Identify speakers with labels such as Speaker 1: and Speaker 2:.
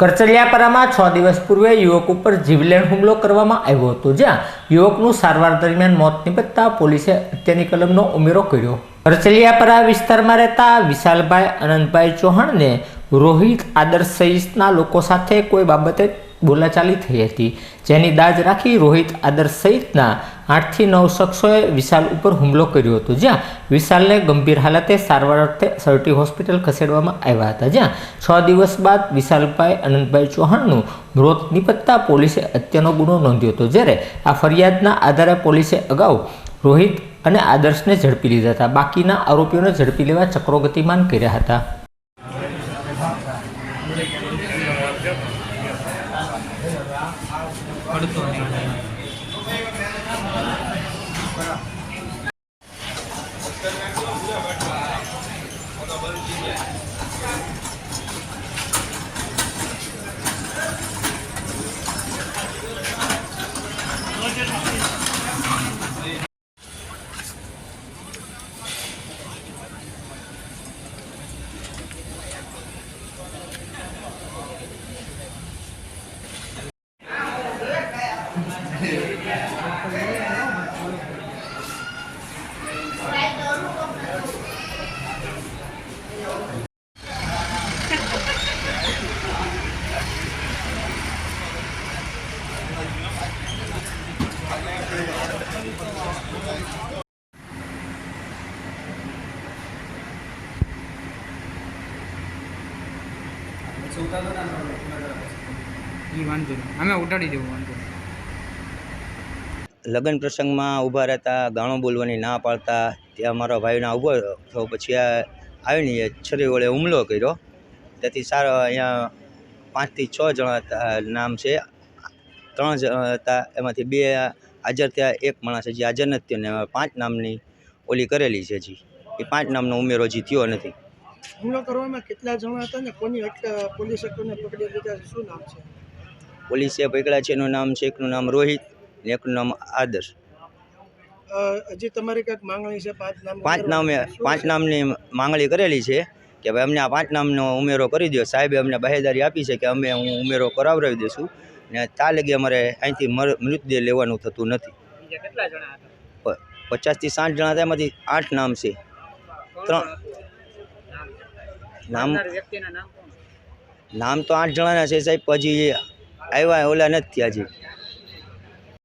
Speaker 1: કરચલિયાપરામાં છ દિવસ પૂર્વે યુવક ઉપર જીવલેણ હુમલો કરવામાં આવ્યો હતો, જ્યાં યુવકનું સારવાર દરમિયાન મોત નિપજતા પોલીસે હત્યાની કલમનો ઉમેરો કર્યો. કરચલિયાપરા વિસ્તારમાં રહેતા વિશાલભાઈ અનંતભાઈ ચૌહાણને રોહિત આદર્શ સહિતના લોકો સાથે કોઈ બાબતે બોલાચાલી થઈ હતી, જેની દાજ રાખી રોહિત આદર્શ સહિતના આઠથી નવ શખ્સોએ વિશાલ ઉપર હુમલો કર્યો હતો. જ્યાં વિશાલને ગંભીર હાલતે સારવાર અર્થે સરટી હોસ્પિટલ ખસેડવામાં આવ્યા હતા. જ્યાં છ દિવસ બાદ વિશાલભાઈ અનંતભાઈ ચૌહાણનું મૃત નિપજતા પોલીસે હત્યાનો ગુનો નોંધ્યો હતો, જ્યારે આ ફરિયાદના આધારે પોલીસે અગાઉ રોહિત અને આદર્શને ઝડપી લીધા હતા. બાકીના આરોપીઓને ઝડપી લેવા ચક્રો ગતિમાન કર્યા હતા.
Speaker 2: પડતો નહીં એ વાંધો નહીં અમે ઉડાડી દેવું વાંધો નહીં
Speaker 3: લગ્ન પ્રસંગમાં ઊભા રહેતા ગાણો બોલવાની ના પાડતા ત્યાં મારા ભાઈના ઊભો થયો. પછી આ આવીને એ છરી વડે હુમલો કર્યો. તેથી સારા અહીંયા પાંચથી છ જણા હતા નામ છે. ત્રણ જણા હતા એમાંથી બે હાજર થયા. એક માણસ હજી હાજર નથી અને પાંચ નામની ઓલી કરેલી છે હજી. એ પાંચ નામનો ઉમેરો હજી થયો નથી.
Speaker 4: હુમલો કરવામાં કેટલા જણા હતા ને કોની પોલીસે કોને પકડી લીધા છે? શું નામ છે?
Speaker 3: પોલીસે પકડ્યા છે એનું નામ છે એકનું નામ રોહિત. એકનું નામ આદર્શ.
Speaker 4: હજી તમારી કંઈક માંગણી છે? પાંચ નામ
Speaker 3: પાંચ નામે પાંચ નામની માંગણી કરેલી છે કે ભાઈ અમને આ પાંચ નામનો ઉમેરો કરી દો સાહેબે અમને બાહેદારી આપી છે કે અમે હું ઉમેરો કરાવડાવી દઈશું. ને ત્યાં લગી અમારે અહીંથી મર- મૃતદેહ લેવાનું થતું નથી.
Speaker 2: બીજા કેટલા જણા હતા?
Speaker 3: પ- પચાસથી સાઠ જણા હતા. એમાંથી આઠ નામ છે. ત્રણ નામ
Speaker 2: નામ
Speaker 3: તો આઠ જણાના છે સાહેબ. પછી આવ્યા ઓલા નથી થયા હજી.